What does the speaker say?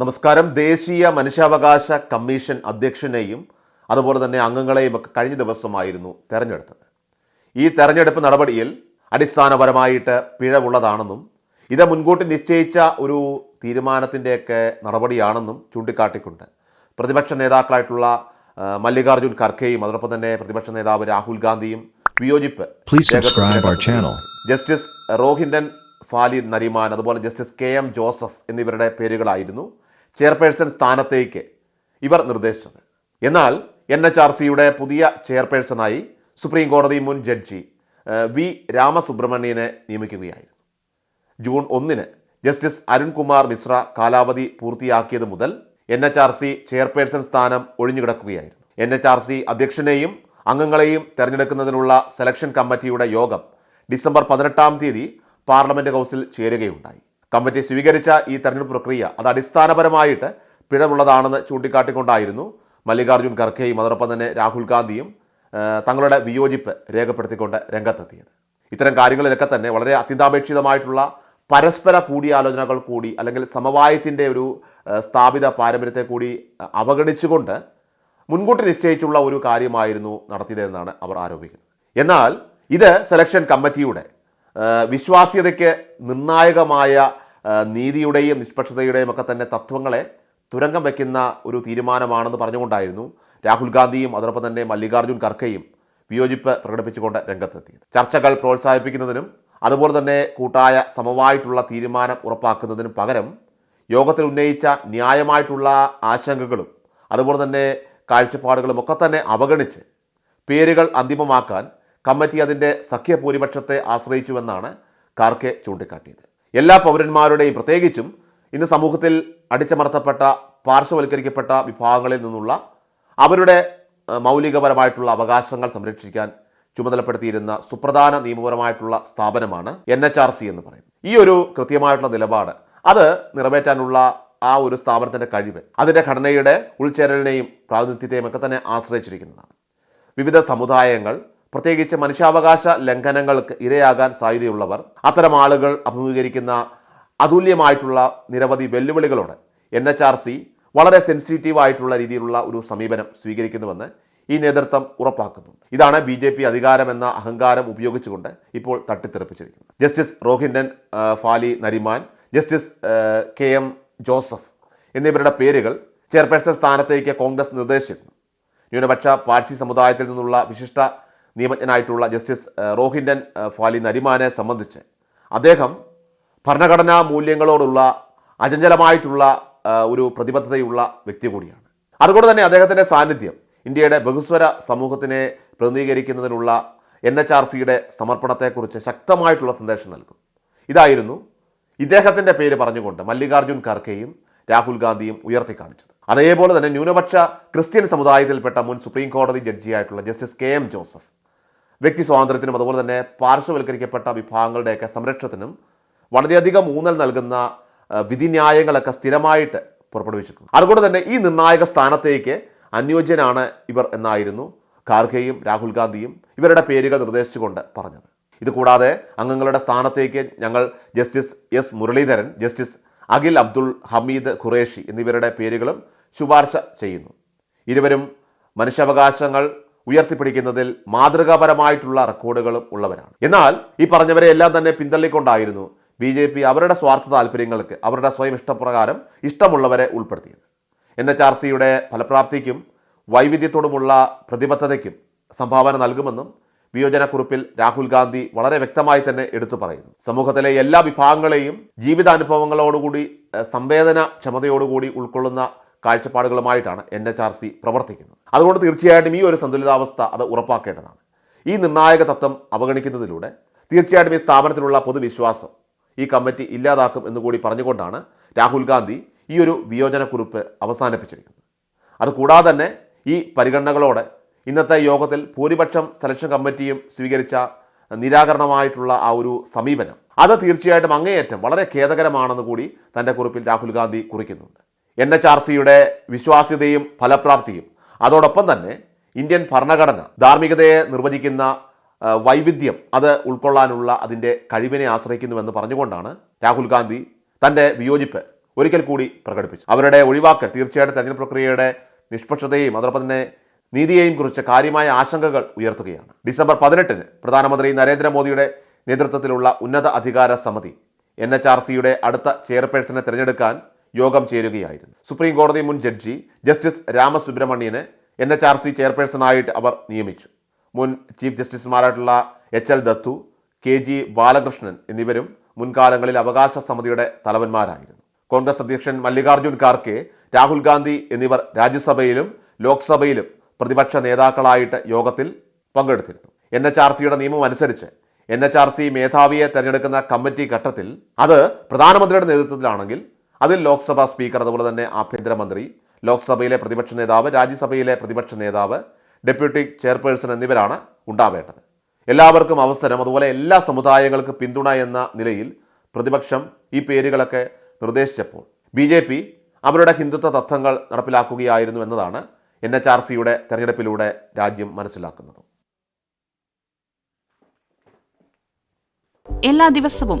നമസ്കാരം. ദേശീയ മനുഷ്യാവകാശ കമ്മീഷൻ അധ്യക്ഷനെയും അതുപോലെ തന്നെ അംഗങ്ങളെയും ഒക്കെ കഴിഞ്ഞ ദിവസമായിരുന്നു തെരഞ്ഞെടുത്തത്. ഈ തെരഞ്ഞെടുപ്പ് നടപടിയിൽ അടിസ്ഥാനപരമായിട്ട് പിഴവുള്ളതാണെന്നും ഇത് മുൻകൂട്ടി നിശ്ചയിച്ച ഒരു തീരുമാനത്തിന്റെയൊക്കെ നടപടിയാണെന്നും ചൂണ്ടിക്കാട്ടിക്കൊണ്ട് പ്രതിപക്ഷ നേതാക്കളായിട്ടുള്ള മല്ലികാർജുൻ മല്ലികാർജുൻ ഖർഗെയും അതോടൊപ്പം തന്നെ പ്രതിപക്ഷ നേതാവ് രാഹുൽ ഗാന്ധിയും വിയോജിപ്പ്. ജസ്റ്റിസ് റോഹിൻഡൻ ഫാലി നരിമാൻ അതുപോലെ ജസ്റ്റിസ് കെ എം ജോസഫ് എന്നിവരുടെ പേരുകളായിരുന്നു ചെയർപേഴ്സൺ സ്ഥാനത്തേക്ക് ഇവർ നിർദ്ദേശിച്ചത്. എന്നാൽ എൻ എച്ച് ആർ സിയുടെ പുതിയ ചെയർപേഴ്സണായി സുപ്രീം കോടതി മുൻ ജഡ്ജി വി. രാമസുബ്രഹ്മണ്യനെ നിയമിക്കുകയായിരുന്നു. ജൂൺ ഒന്നിന് ജസ്റ്റിസ് അരുൺകുമാർ മിശ്ര കാലാവധി പൂർത്തിയാക്കിയത് മുതൽ N H R C chairperson സ്ഥാനം ഒഴിഞ്ഞുകിടക്കുകയായിരുന്നു. എൻ എച്ച് ആർ സി അധ്യക്ഷനെയും അംഗങ്ങളെയും തെരഞ്ഞെടുക്കുന്നതിനുള്ള സെലക്ഷൻ കമ്മിറ്റിയുടെ യോഗം ഡിസംബർ പതിനെട്ടാം തീയതി പാർലമെന്റ് ഹൗസിൽ ചേരുകയുണ്ടായി. കമ്മിറ്റി സ്വീകരിച്ച ഈ തെരഞ്ഞെടുപ്പ് പ്രക്രിയ അത് അടിസ്ഥാനപരമായിട്ട് പിഴവുള്ളതാണെന്ന് ചൂണ്ടിക്കാട്ടിക്കൊണ്ടായിരുന്നു മല്ലികാർജുൻ ഖർഗെയും അതോടൊപ്പം തന്നെ രാഹുൽ ഗാന്ധിയും തങ്ങളുടെ വിയോജിപ്പ് രേഖപ്പെടുത്തിക്കൊണ്ട് രംഗത്തെത്തിയത്. ഇത്തരം കാര്യങ്ങളിലൊക്കെ തന്നെ വളരെ അത്യന്താപേക്ഷിതമായിട്ടുള്ള പരസ്പര കൂടിയാലോചനകൾ കൂടി അല്ലെങ്കിൽ സമവായത്തിന്റെ ഒരു സ്ഥാപിത പാരമ്പര്യത്തെ കൂടി അവഗണിച്ചുകൊണ്ട് മുൻകൂട്ടി നിശ്ചയിച്ചുള്ള ഒരു കാര്യമായിരുന്നു നടത്തിയതെന്നാണ് അവർ ആരോപിക്കുന്നത്. എന്നാൽ ഇത് സെലക്ഷൻ കമ്മിറ്റിയുടെ വിശ്വാസ്യതയ്ക്ക് നിർണായകമായ നീതിയുടെയും നിഷ്പക്ഷതയുടെയും ഒക്കെ തന്നെ തത്വങ്ങളെ തുരങ്കം വയ്ക്കുന്ന ഒരു തീരുമാനമാണെന്ന് പറഞ്ഞുകൊണ്ടായിരുന്നു രാഹുൽ ഗാന്ധിയും അതോടൊപ്പം തന്നെ മല്ലികാർജുൻ ഖർഗെയും വിയോജിപ്പ് പ്രകടിപ്പിച്ചുകൊണ്ട് രംഗത്തെത്തിയത്. ചർച്ചകൾ പ്രോത്സാഹിപ്പിക്കുന്നതിനും അതുപോലെ തന്നെ കൂട്ടായ സമവായിട്ടുള്ള തീരുമാനം ഉറപ്പാക്കുന്നതിനും പകരം യോഗത്തിൽ ഉന്നയിച്ച ന്യായമായിട്ടുള്ള ആശങ്കകളും അതുപോലെ തന്നെ കാഴ്ചപ്പാടുകളും ഒക്കെ തന്നെ അവഗണിച്ച് പേരുകൾ അന്തിമമാക്കാൻ കമ്മിറ്റി അതിന്റെ സഖ്യഭൂരിപക്ഷത്തെ ആശ്രയിച്ചുവെന്നാണ് കാർക്കെ ചൂണ്ടിക്കാട്ടിയത്. എല്ലാ പൗരന്മാരുടെയും പ്രത്യേകിച്ചും ഇന്ന് സമൂഹത്തിൽ അടിച്ചമർത്തപ്പെട്ട പാർശ്വവൽക്കരിക്കപ്പെട്ട വിഭാഗങ്ങളിൽ നിന്നുള്ള അവരുടെ മൗലികപരമായിട്ടുള്ള അവകാശങ്ങൾ സംരക്ഷിക്കാൻ ചുമതലപ്പെടുത്തിയിരുന്ന സുപ്രധാന നിയമപരമായിട്ടുള്ള സ്ഥാപനമാണ് എൻ എച്ച് ആർ സി എന്ന് പറയുന്നത്. ഈ ഒരു കൃത്യമായിട്ടുള്ള നിലപാട് അത് നിറവേറ്റാനുള്ള ആ ഒരു സ്ഥാപനത്തിന്റെ കഴിവ് അതിന്റെ ഘടനയുടെ ഉൾച്ചേരലിനെയും പ്രാതിനിധ്യത്തെയും ഒക്കെ തന്നെ ആശ്രയിച്ചിരിക്കുന്നതാണ്. വിവിധ സമുദായങ്ങൾ പ്രത്യേകിച്ച് മനുഷ്യാവകാശ ലംഘനങ്ങൾക്ക് ഇരയാകാൻ സാധ്യതയുള്ളവർ അത്തരം ആളുകൾ അഭിമുഖീകരിക്കുന്ന അതുല്യമായിട്ടുള്ള നിരവധി വെല്ലുവിളികളോട് എൻ എച്ച് ആർ സി വളരെ സെൻസിറ്റീവ് ആയിട്ടുള്ള രീതിയിലുള്ള ഒരു സമീപനം സ്വീകരിക്കുന്നുവെന്ന് ഈ നേതൃത്വം ഉറപ്പാക്കുന്നു. ഇതാണ് ബി ജെ പി അധികാരം എന്ന അഹങ്കാരം ഉപയോഗിച്ചുകൊണ്ട് ഇപ്പോൾ തട്ടിത്തെറിപ്പിച്ചിരിക്കുന്നത്. Justice Rohinton Fali Nariman justice K M Joseph എന്നിവരുടെ പേരുകൾ ചെയർപേഴ്സൺ സ്ഥാനത്തേക്ക് കോൺഗ്രസ് നിർദ്ദേശിച്ചിരുന്നു. ന്യൂനപക്ഷ പാഴ്സി സമുദായത്തിൽ നിന്നുള്ള വിശിഷ്ട നിയമജ്ഞനായിട്ടുള്ള ജസ്റ്റിസ് റോഹിൻഡൻ ഫാലി നരിമാനെ സംബന്ധിച്ച് അദ്ദേഹം ഭരണഘടനാ മൂല്യങ്ങളോടുള്ള അചഞ്ചലമായിട്ടുള്ള ഒരു പ്രതിബദ്ധതയുള്ള വ്യക്തി കൂടിയാണ്. അതുകൊണ്ട് തന്നെ അദ്ദേഹത്തിന്റെ സാന്നിധ്യം ഇന്ത്യയുടെ ബഹുസ്വര സമൂഹത്തിനെ പ്രതിനിധീകരിക്കുന്നതിനുള്ള എൻ എച്ച് ആർ സിയുടെ സമർപ്പണത്തെക്കുറിച്ച് ശക്തമായിട്ടുള്ള സന്ദേശം നൽകും. ഇതായിരുന്നു ഇദ്ദേഹത്തിന്റെ പേര് പറഞ്ഞുകൊണ്ട് മല്ലികാർജുൻ ഖർഗെയും രാഹുൽ ഗാന്ധിയും ഉയർത്തി കാണിച്ചത് അതേപോലെ തന്നെ ന്യൂനപക്ഷ ക്രിസ്ത്യൻ സമുദായത്തിൽപ്പെട്ട മുൻ സുപ്രീം കോടതി ജഡ്ജിയായിട്ടുള്ള ജസ്റ്റിസ് കെ എം ജോസഫ് വ്യക്തി സ്വാതന്ത്ര്യത്തിനും അതുപോലെ തന്നെ പാർശ്വവൽക്കരിക്കപ്പെട്ട വിഭാഗങ്ങളുടെയൊക്കെ സംരക്ഷണത്തിനും വളരെയധികം ഊന്നൽ നൽകുന്ന വിധിന്യായങ്ങളൊക്കെ സ്ഥിരമായിട്ട് പുറപ്പെടുവിച്ചിട്ടുണ്ട്. അതുകൊണ്ട് തന്നെ ഈ നിർണായക സ്ഥാനത്തേക്ക് അനുയോജ്യനാണ് ഇവർ എന്നായിരുന്നു ഖാർഗെയും രാഹുൽ ഗാന്ധിയും ഇവരുടെ പേരുകൾ നിർദ്ദേശിച്ചുകൊണ്ട് പറഞ്ഞത്. ഇതുകൂടാതെ അംഗങ്ങളുടെ സ്ഥാനത്തേക്ക് ഞങ്ങൾ justice S Muralidharan justice Akhil Abdul Hameed Qureshi എന്നിവരുടെ പേരുകളും ശുപാർശ ചെയ്യുന്നു. ഇരുവരും മനുഷ്യാവകാശങ്ങൾ ഉയർത്തിപ്പിടിക്കുന്നതിൽ മാതൃകാപരമായിട്ടുള്ള റെക്കോർഡുകളും ഉള്ളവരാണ്. എന്നാൽ ഈ പറഞ്ഞവരെ എല്ലാം തന്നെ പിന്തള്ളിക്കൊണ്ടായിരുന്നു ബി ജെ പി അവരുടെ സ്വാർത്ഥ താല്പര്യങ്ങൾക്ക് അവരുടെ സ്വയം ഇഷ്ടപ്രകാരം ഇഷ്ടമുള്ളവരെ ഉൾപ്പെടുത്തിയത്. എൻ എച്ച് ആർ സിയുടെ ഫലപ്രാപ്തിക്കും വൈവിധ്യത്തോടുമുള്ള പ്രതിബദ്ധതയ്ക്കും സംഭാവന നൽകുമെന്നും വിയോജനക്കുറിപ്പിൽ രാഹുൽ ഗാന്ധി വളരെ വ്യക്തമായി തന്നെ എടുത്തു പറയുന്നു. സമൂഹത്തിലെ എല്ലാ വിഭാഗങ്ങളെയും ജീവിതാനുഭവങ്ങളോടുകൂടി സംവേദന ക്ഷമതയോടുകൂടി ഉൾക്കൊള്ളുന്ന കാഴ്ചപ്പാടുകളുമായിട്ടാണ് എൻ എച്ച് ആർ സി പ്രവർത്തിക്കുന്നത്. അതുകൊണ്ട് തീർച്ചയായിട്ടും ഈ ഒരു സന്തുലിതാവസ്ഥ അത് ഉറപ്പാക്കേണ്ടതാണ്. ഈ നിർണായക തത്വം അവഗണിക്കുന്നതിലൂടെ തീർച്ചയായിട്ടും ഈ സ്ഥാപനത്തിലുള്ള പൊതുവിശ്വാസം ഈ കമ്മിറ്റി ഇല്ലാതാക്കും എന്നുകൂടി പറഞ്ഞുകൊണ്ടാണ് രാഹുൽ ഗാന്ധി ഈ ഒരു വിയോജനക്കുറിപ്പ് അവസാനിപ്പിച്ചിരിക്കുന്നത്. അതുകൂടാതെ തന്നെ ഈ പരിഗണനകളോടെ ഇന്നത്തെ യോഗത്തിൽ ഭൂരിപക്ഷം സെലക്ഷൻ കമ്മിറ്റിയും സ്വീകരിച്ച നിരാകരണമായിട്ടുള്ള ആ ഒരു സമീപനം അത് തീർച്ചയായിട്ടും അങ്ങേയറ്റം വളരെ ഖേദകരമാണെന്ന് കൂടി തന്റെ കുറിപ്പിൽ രാഹുൽ ഗാന്ധി കുറിക്കുന്നുണ്ട്. എൻ എച്ച് ആർ സിയുടെ വിശ്വാസ്യതയും ഫലപ്രാപ്തിയും. അതോടൊപ്പം തന്നെ ഇന്ത്യൻ ഭരണഘടന ധാർമ്മികതയെ നിർവചിക്കുന്ന വൈവിധ്യം അത് ഉൾക്കൊള്ളാനുള്ള അതിന്റെ കഴിവിനെ ആശ്രയിക്കുന്നുവെന്ന് പറഞ്ഞുകൊണ്ടാണ് രാഹുൽ ഗാന്ധി തന്റെ വിയോജിപ്പ് ഒരിക്കൽ കൂടി പ്രകടിപ്പിച്ചു അവരുടെ ഒഴിവാക്കൽ തീർച്ചയായിട്ടും തെരഞ്ഞെടുപ്പ് പ്രക്രിയയുടെ നിഷ്പക്ഷതയും അതോടൊപ്പം തന്നെ നീതിയെയും കുറിച്ച് കാര്യമായ ആശങ്കകൾ ഉയർത്തുകയാണ്. ഡിസംബർ പതിനെട്ടിന് പ്രധാനമന്ത്രി നരേന്ദ്രമോദിയുടെ നേതൃത്വത്തിലുള്ള ഉന്നത അധികാര സമിതി എൻ എച്ച് ആർ സിയുടെ അടുത്ത ചെയർപേഴ്സണെ തിരഞ്ഞെടുക്കാൻ യോഗം ചേരുകയായിരുന്നു. സുപ്രീം കോടതി മുൻ ജഡ്ജി ജസ്റ്റിസ് രാമസുബ്രഹ്മണ്യനെ എൻ എച്ച് ആർ സി ചെയർപേഴ്സണായിട്ട് അവർ നിയമിച്ചു. മുൻ chief ജസ്റ്റിസുമാരായിട്ടുള്ള H L Dattu K G Balakrishnan എന്നിവരും മുൻകാലങ്ങളിൽ അവകാശ സമിതിയുടെ തലവന്മാരായിരുന്നു. കോൺഗ്രസ് അധ്യക്ഷൻ മല്ലികാർജുൻ ഖാർക്കെ രാഹുൽ ഗാന്ധി എന്നിവർ രാജ്യസഭയിലും ലോക്സഭയിലും പ്രതിപക്ഷ നേതാക്കളായിട്ട് യോഗത്തിൽ പങ്കെടുത്തിരുന്നു. എൻ എച്ച് ആർ സിയുടെ നിയമം അനുസരിച്ച് എൻ എച്ച് ആർ സി മേധാവിയെ തെരഞ്ഞെടുക്കുന്ന കമ്മിറ്റി ഘട്ടത്തിൽ അത് പ്രധാനമന്ത്രിയുടെ നേതൃത്വത്തിലാണെങ്കിൽ അതിൽ ലോക്സഭാ സ്പീക്കർ അതുപോലെ തന്നെ ആഭ്യന്തരമന്ത്രി ലോക്സഭയിലെ പ്രതിപക്ഷ നേതാവ് രാജ്യസഭയിലെ പ്രതിപക്ഷ നേതാവ് ഡെപ്യൂട്ടി ചെയർപേഴ്സൺ എന്നിവരാണ് ഉണ്ടാവേണ്ടത്. എല്ലാവർക്കും അവസരം അതുപോലെ എല്ലാ സമുദായങ്ങൾക്കും പിന്തുണ എന്ന നിലയിൽ പ്രതിപക്ഷം ഈ പേരുകളൊക്കെ നിർദ്ദേശിച്ചപ്പോൾ ബി ജെ പി അവരുടെ ഹിന്ദുത്വ തത്വങ്ങൾ നടപ്പിലാക്കുകയായിരുന്നു എന്നതാണ് എൻ എച്ച് ആർ സിയുടെ തെരഞ്ഞെടുപ്പിലൂടെ രാജ്യം മനസ്സിലാക്കുന്നത്. എല്ലാ ദിവസവും